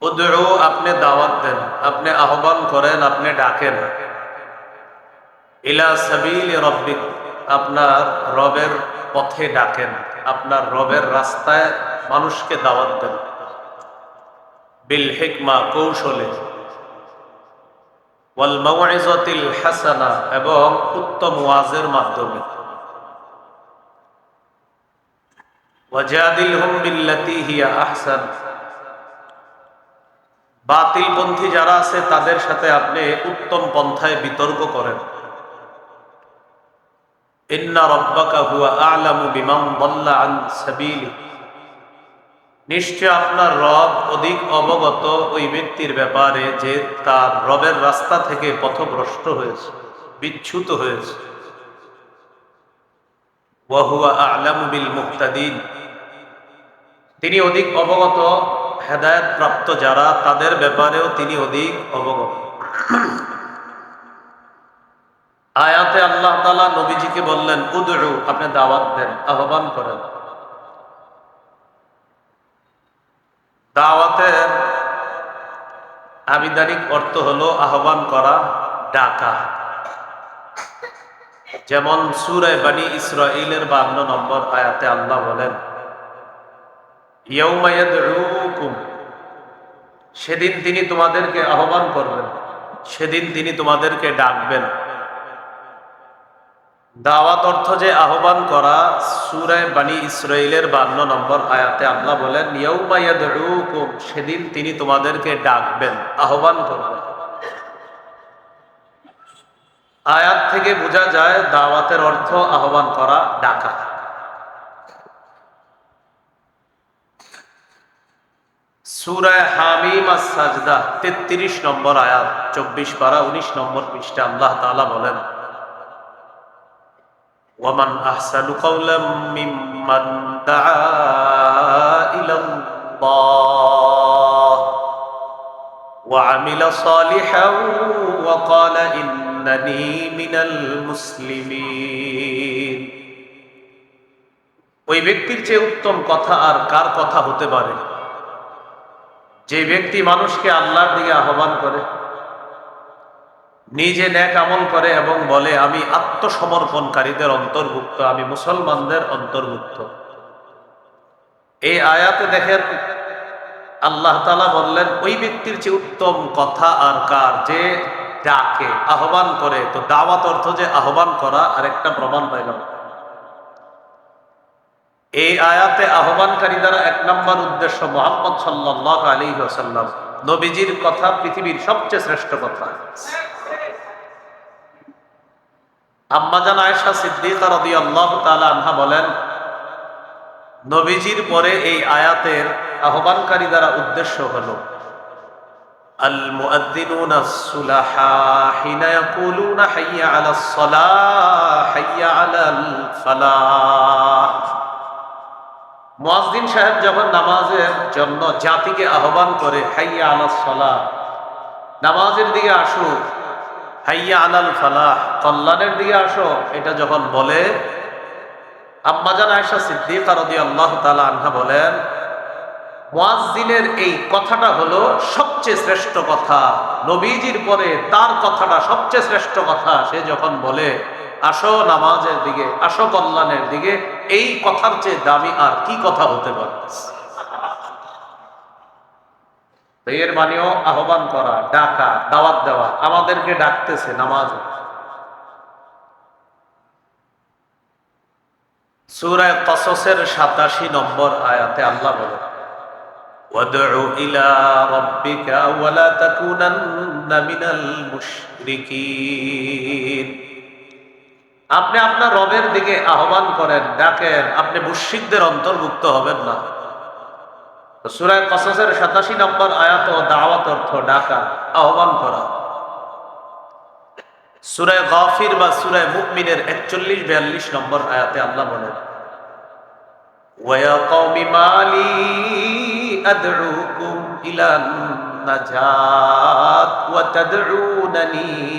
উদু আপনি দাওয়াত দেন, আপনি আহ্বান করেন, আপনি ডাকেন। ইলা সাবিল রব্বিক, আপনার রবের পথে ডাকেন, আপনার রবের রাস্তায় মানুষকে দাওয়াত দেন। বিল হিকমা, কৌশলে। ওয়াল মাওয়াইজাতিল হাসানা, এবং উত্তম ওয়াজের মাধ্যমে। ওয়াজাদিলহুম বিল্লাতি হিয়া আহসান। বাতিলপন্থী যারা আছে, তাদের সাথে আপনি উত্তম পন্থায় বিতর্ক করেন। নিশ্চয় আপনার রব অধিক অবগত ওই ব্যক্তির ব্যাপারে যে তার রবের রাস্তা থেকে পথভ্রষ্ট হয়েছে বিচ্যুত হয়েছে। ওয়াহুয়া আলামু বিল মুক্তাদিন তিনি অধিক অবগত হেদায়ত প্রাপ্ত যারা, তাদের ব্যাপারেও তিনি অধিক অবগত। আয়াতে আল্লাহ তালা নবীজিকে বললেন উদরু আপনি দাওয়াত দেন, আহ্বান করেন। দাওয়াতের আবিধানিক অর্থ হলো আহ্বান করা, ডাকা। যেমন সুরায় বানি ইসরাইলের বান্ন নম্বর আয়াতে আল্লাহ বলেন ইয়াউমায়াদউকুম সেদিন তিনি তোমাদেরকে আহ্বান করবেন। সেদিন তিনি তোমাদেরকে ডাকবেন। দাওয়াত অর্থ যে আহ্বান করা, সুরায় বানি ইসরাইলের বান্ন নম্বর আয়াতে আল্লাহ বলেন সেদিন তিনি তোমাদেরকে ডাকবেন, আহ্বান করবেন। আয়াত থেকে বোঝা যায়, দাওয়াতের অর্থ আহ্বান করা, ডাকা। সুরায় হামিমা সাজদা তেত্রিশ নম্বর আয়াত, চব্বিশ পারা উনিশ নম্বর পৃষ্ঠা আল্লাহ তালা বলেন, ওয়ামান আহসানু কওলাম মিম্মান দাআ ইলাল্লাহ, ওয়া আমিলা সালিহান, ওয়া ক্বালা ইন্নানি মিনাল মুসলিমিন। ওই ব্যক্তির চেয়ে উত্তম কথা আর কার কথা হতে পারে? যে ব্যক্তি মানুষকে আল্লাহর দিকে আহ্বান করে, নিজে ন্যাক আমল করে এবং বলে, আমি আত্মসমর্পণকারীদের অন্তর্ভুক্ত, আমি মুসলমানদের অন্তর্ভুক্ত। এই আয়াতে দেখেন আল্লাহ তালা বললেন, ওই ব্যক্তির চেয়ে উত্তম কথা আর কার? যে ডাকে, আহ্বান করে। তো দাওয়াত অর্থ যে আহ্বান করা আর একটা প্রমাণ পাইলাম। এই আয়াতে আহ্বানকারী দ্বারা এক নম্বর উদ্দেশ্য মোহাম্মদ সাল্লাহ আলী সাল্লাম নবীজির কথা পৃথিবীর সবচেয়ে শ্রেষ্ঠ কথা আম্মাজান আয়েশা সিদ্দিকা রদি আল্লাহ আনহা বলেন নবীজির পরে এই আয়াতের আহ্বানকারী দ্বারা উদ্দেশ্য হলো المؤذنون الصلحاء حين يقولون حي على الصلاة حي على الفلاح মুয়াজ্জিন সাহেব যখন নামাজের জন্য জাতিকে আহ্বান করে, হাইয়া আলাস সালাহ, নামাজের দিকে আসো, হাইয়া আলাল ফালাহ, কল্যাণের দিকে আসো, এটা যখন বলে আম্মাজান আয়সা সিদ্দিকা আল্লাহ তালা আনহা বলেন, মুয়াজ্জিনের এই কথাটা হলো সবচেয়ে শ্রেষ্ঠ কথা। নবীজির পরে তার কথাটা সবচেয়ে শ্রেষ্ঠ কথা। সে যখন বলে, আসো নামাজের দিকে, আসো কল্যাণের দিকে এই কথার চেয়ে দামি আর কি কথা হতে পারে তো এর মানেও আহ্বান করা ডাকা দাওয়াত দেওয়া আমাদেরকে ডাকতেছে নামাজ সুরায় কসসের সাতাশি নম্বর আয়াতে আল্লাহ বলে وادع إلى ربك ولا تكونن من المشركين আপনি আপনার রবের দিকে আহ্বান করেন, ডাকেন, আপনি মুশিকদের অন্তর্ভুক্ত হবেন না। সুরায় কসাসের সাতাশি নম্বর আয়াত দাওয়াত অর্থ ডাকা, আহ্বান করা। সুরায় গাফির বা সুরায় মুকমিনের একচল্লিশ বিয়াল্লিশ নম্বর আয়াতে আল্লাহ বলেন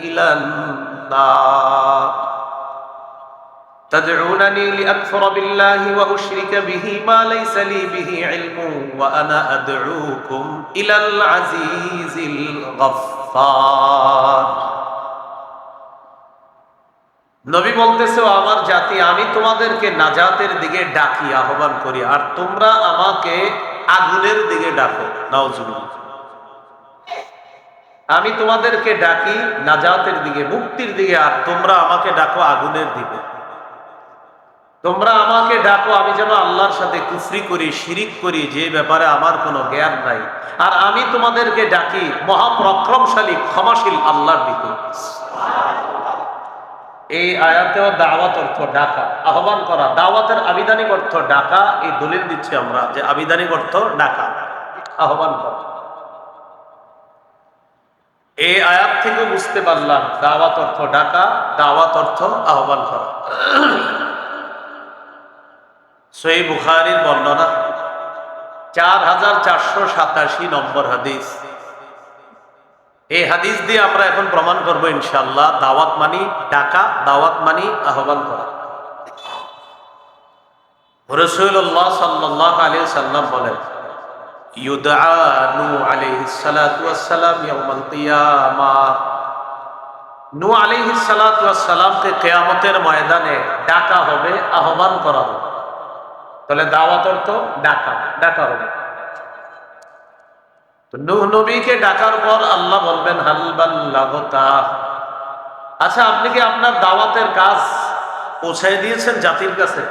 ইলান تدعونني لأكفر بالله وأشرك به ما ليس لي به علم وأنا أدعوكم إلى العزيز الغفار নবী বলতেছে "ও আমার জাতি আমি তোমাদেরকে নাজাতের দিকে ডাকি আহ্বান করি আর তোমরা আমাকে আগুনের দিকে ডাকো নাওজুবিল্লাহ আমি তোমাদেরকে ডাকি নাজাতের দিকে মুক্তির দিকে আর তোমরা আমাকে ডাকো আগুনের দিকে তোমরা আমাকে ডাকো, আমি যেন আল্লাহর সাথে কুফরি করি, শিরিক করি, যে ব্যাপারে আমার কোনো জ্ঞান নাই। আর আমি তোমাদেরকে ডাকি, মহাপ্রক্রমশালী, ক্ষমাশীল আল্লাহর দিকে। এই আয়াতেও দাওয়াত অর্থ ডাকা, আহ্বান করা। দাওয়াতের আবিধানিক অর্থ ডাকা, এই দলিল দিচ্ছি আমরা যে আবিধানিক অর্থ ডাকা, আহ্বান করা। এই আয়াত থেকে বুঝতে পারলাম, দাওয়াত অর্থ ডাকা, দাওয়াত অর্থ আহ্বান করা। সই বুখারির বর্ণনা, চার হাজার চারশো সাতাশি নম্বর হাদিস। এই হাদিস দিয়ে আমরা এখন প্রমাণ করব ইনশাল্লাহ দাওয়াত মানি, ডাকা, দাওয়াত মানি, আহ্বান করা। রসুল্লাহ সাল্লাহ আলী সাল্লাম বলেন ইউদানু আলাইহিস সালাতু ওয়াস সালাম ইয়াউমাল কিয়ামাহ নূ আলাইহিস সালাতু ওয়াস কিয়ামতের ময়দানে ডাকা হবে, আহ্বান করা হবে। তাহলে দাওয়াত অর্থ ডাকা ডাকা হবে নূহ নবীকে ডাকার পর আল্লাহ বলবেন হালবাল্লাহতা আচ্ছা আপনি কি আপনার দাওয়াতের কাজ পৌঁছায় দিয়েছেন জাতির কাছে?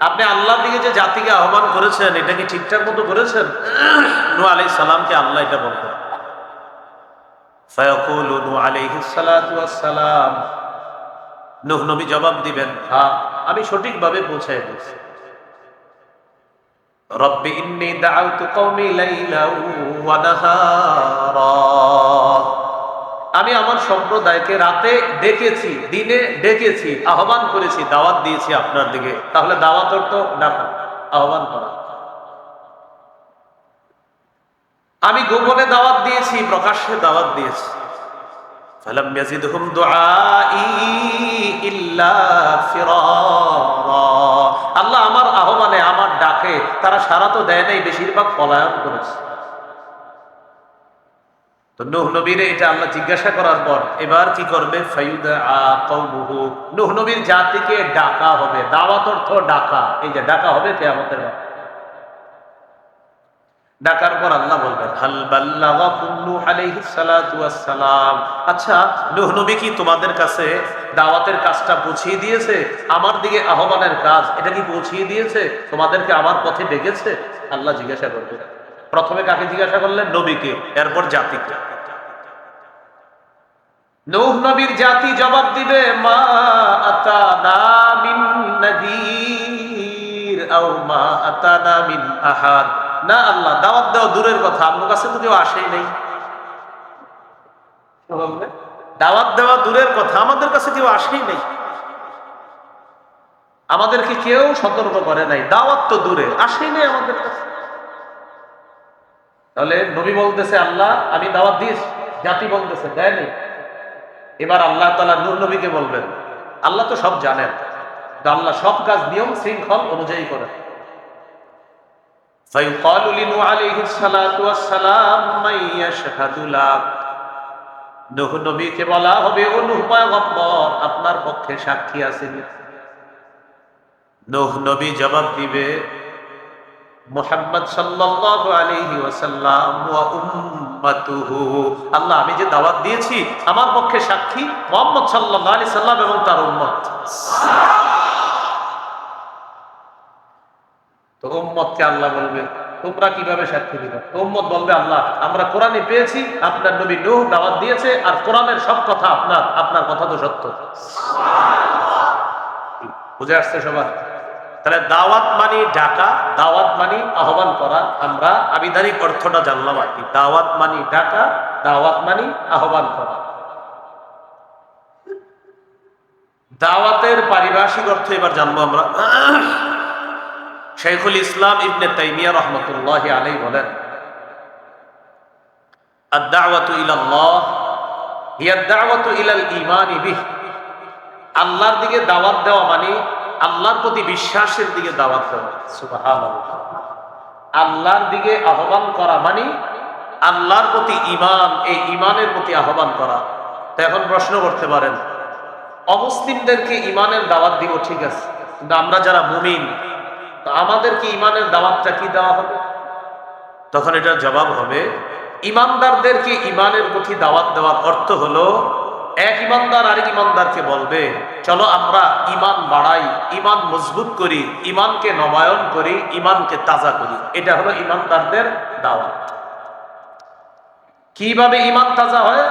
আপনি আল্লাহ দিকে যে জাতিকে আহ্বান করেছেন, এটা কি ঠিকঠাক মতো করেছেন? নূ আলাই সালামকে আল্লাহ এটা বলবেন। ফায়াকুল নূ ওয়াস সালাম। নূহ, নবী জবাব দিবেন হ্যাঁ আমি সঠিকভাবে পৌঁছায় দিয়েছি। রব্বি ইন্নি দাআউতু কওমি লাইলা ওয়া নাহারা আমি আমার সম্প্রদায়কে রাতে ডেকেছি দিনে ডেকেছি আহ্বান করেছি দাওয়াত দিয়েছি আপনার দিকে তাহলে দাওয়াত অর্থ ডাকা আহ্বান করা আমি গোপনে দাওয়াত দিয়েছি প্রকাশ্যে দাওয়াত দিয়েছি فلم يزدهم دعائي إلا فرارا আল্লাহ আমার আহ্বানে আমার ডাকে তারা সারা তো দেয় নাই, বেশিরভাগ পলায়ন করেছে। তো নুহ নবীর এটা আল্লাহ জিজ্ঞাসা করার পর, এবার কি করবে? নুহ নবীর জাতিকে ডাকা হবে, দাওয়াত অর্থ ডাকা, এই যে ডাকা হবে কেয়ামতের ডাকার পর আল্লাহ বলবেন হাল বাল্লাগা আচ্ছা নূহ নবী কি তোমাদের কাছে দাওয়াতের কাজটা পৌঁছিয়ে দিয়েছে? আমার দিকে আহ্বানের কাজ, এটা কি পৌঁছিয়ে দিয়েছে? তোমাদেরকে আমার পথে ডেকেছে? আল্লাহ জিজ্ঞাসা করবে। প্রথমে কাকে জিজ্ঞাসা করলেন? নবীকে, এরপর জাতিকে। নূহ নবীর জাতি জবাব দিবে, মা আতানা মা আহাদ। না আল্লাহ, দাওয়াত দেওয়া দূরের কথা, আপনার কাছে তো কেউ আসেই নেই। দাওয়াত দেওয়া দূরের কথা, আমাদের কাছে কেউ আসেই নেই। আমাদেরকে কেউ সতর্ক করে নাই, দাওয়াত তো দূরে, আসেই নেই আমাদের কাছে। তাহলে নবী বলতেছে, আল্লাহ, আমি দাওয়াত দিয়েছি। জাতি বলতেছে দেয়নি এবার আল্লাহ তালা নূর নবীকে বলবেন, আল্লাহ তো সব জানেন। আল্লাহ সব কাজ নিয়ম শৃঙ্খল অনুযায়ী করেন। فيقال لنوح عليه الصلاة والسلام من يشهد لك নূহ নবীকে বলা হবে ও নূহ পয়গম্বর আপনার পক্ষে সাক্ষী আছে নূহ নবী জবাব দিবে মুহাম্মদ সাল্লাল্লাহু আলাইহি ওয়াসাল্লাম ওয়া উম্মাতুহু আল্লাহ আমি যে দাওয়াত দিয়েছি আমার পক্ষে সাক্ষী মুহাম্মদ সাল্লাল্লাহু আলাইহি সাল্লাম এবং তার উম্মত তো উম্মতকে আল্লাহ বলবে, তোমরা কীভাবে সাক্ষী দিবে? তো উম্মত বলবে, আল্লাহ, আমরা কোরআনে পেয়েছি, আপনার নবী নূহ দাওয়াত দিয়েছে, আর কোরআনের সব কথা আপনার আপনার কথা তো সত্য। বুঝে আসছে সবার তাহলে দাওয়াত মানি ডাকা, দাওয়াত মানি আহ্বান করা, আমরা আবিধানিক অর্থটা জানলাম আর কি। দাওয়াত মানি ডাকা, দাওয়াত মানি আহ্বান করা। দাওয়াতের পারিভাষিক অর্থ এবার জানব আমরা। শেখুল ইসলাম ইবনে তাইমিয়া রহমতুল্লাহ আলাই বলেন আল্লাহর দিকে দাওয়াত দেওয়া মানে আল্লাহর প্রতি বিশ্বাসের দিকে দাওয়াত দেওয়া। আল্লাহর দিকে আহ্বান করা মানে আল্লাহর প্রতি ঈমান, এই ঈমানের প্রতি আহ্বান করা। এখন প্রশ্ন করতে পারেন, অমুসলিমদেরকে ইমানের দাওয়াত দিব ঠিক আছে, কিন্তু আমরা যারা মুমিন তো আমাদেরকে ইমানের দাওয়াতটা কি দেওয়া হবে? তখন এটার জবাব হবে, ইমানদারদেরকে ইমানের প্রতি দাওয়াত দেওয়ার অর্থ হলো, এক ইমানদার আরেক ইমানদারকে বলবে, চলো আমরা ইমান বাড়াই, ইমান মজবুত করি, ইমানকে নবায়ন করি, ইমানকে তাজা করি। এটা হলো ইমানদারদের দাওয়াত। কীভাবে ইমান তাজা হয়?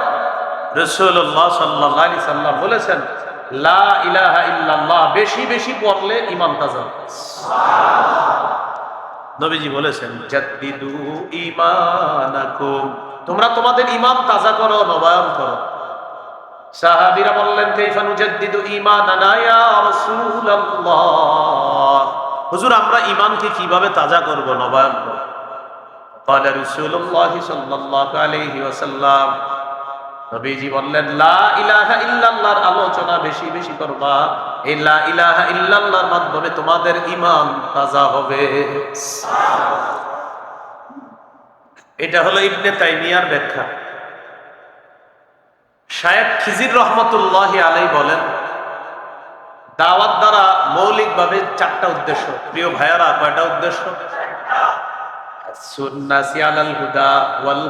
রসুল্লাহ সাল্লাহ সাল্লাম বলেছেন লা ইলাহা ইল্লাল্লাহ বেশি বেশি পড়লে ইমান তাজা হয়। নবীজি বলেছেন জাদ্দিদু ঈমানাকুম তোমরা তোমাদের ইমান তাজা করো নবায়ন করো সাহাবীরা বললেন কাইফা নুজাদ্দিদু ঈমানানা ইয়া রাসূলুল্লাহ হুজুর আমরা ইমানকে কিভাবে তাজা করব নবায়ন করব قال رسول الله صلى الله عليه وسلم নবীজি বললেন, লা ইলাহা ইল্লাল্লাহর আলোচনা বেশি বেশি করবা। এই লা ইলাহা ইল্লাল্লাহর মাধ্যমে তোমাদের ঈমান তাজা হবে। এটা হলো ইবনে তাইমিয়ার ব্যাখ্যা। শায়েখ খিজির রহমতুল্লাহ আলাই বলেন, দাওয়াত দ্বারা মৌলিকভাবে চারটা উদ্দেশ্য। প্রিয় ভাইয়ারা, কয়টা উদ্দেশ্য?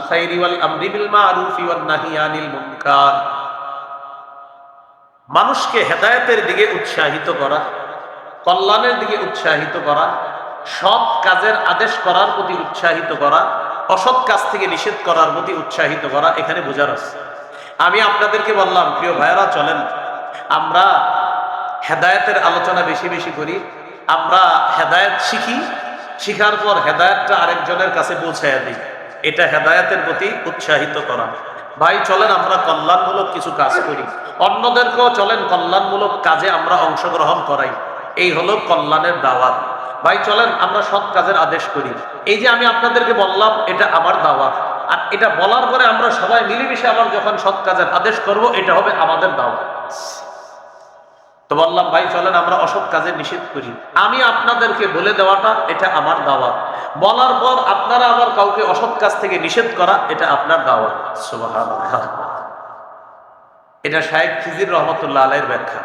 খাইরি ওয়াল আমরি বিল মারুফি ওয়ান নাহি আনিল মুনকার। মানুষকে হেদায়েতের দিকে উৎসাহিত করা, কল্যাণের দিকে উৎসাহিত করা, সৎ কাজের আদেশ করার প্রতি উৎসাহিত করা, অসৎ কাজ থেকে নিষেধ করার প্রতি উৎসাহিত করা, এখানে বোঝার আছে আমি আপনাদেরকে বললাম, প্রিয় ভাইয়েরা, চলেন। আমরা হেদায়েতের আলোচনা বেশি বেশি করি, আমরা হেদায়েত শিখি শিখার পর হেদায়েতটা আরেকজনের কাছে পৌঁছাইয়া দিই। এটা হেদায়েতের প্রতি উৎসাহিত করা। ভাই, চলেন, আমরা কল্যাণমূলক কিছু কাজ করি। অন্যদেরকেও চলেন, কল্যাণমূলক কাজে আমরা অংশগ্রহণ করাই। এই হলো কল্যাণের দাওয়াত। ভাই, চলেন, আমরা সৎ কাজের আদেশ করি। এই যে আমি আপনাদেরকে বললাম, এটা আমার দাওয়াত। আর এটা বলার পরে আমরা সবাই মিলেমিশে আবার যখন সৎ কাজের আদেশ করব, এটা হবে আমাদের দাওয়াত। তো বললাম, ভাই, চলেন, আমরা অসৎ কাজে নিষেধ করি। আমি আপনাদেরকে বলে দেওয়াটা, এটা আমার দাওয়াত। বলার পর আপনারা আবার কাউকে অসৎ কাজ থেকে নিষেধ করা, এটা আপনার দাওয়াত। এটা শাহেদ খিজির রহমতুল্লাহ আলাইয়ের ব্যাখ্যা।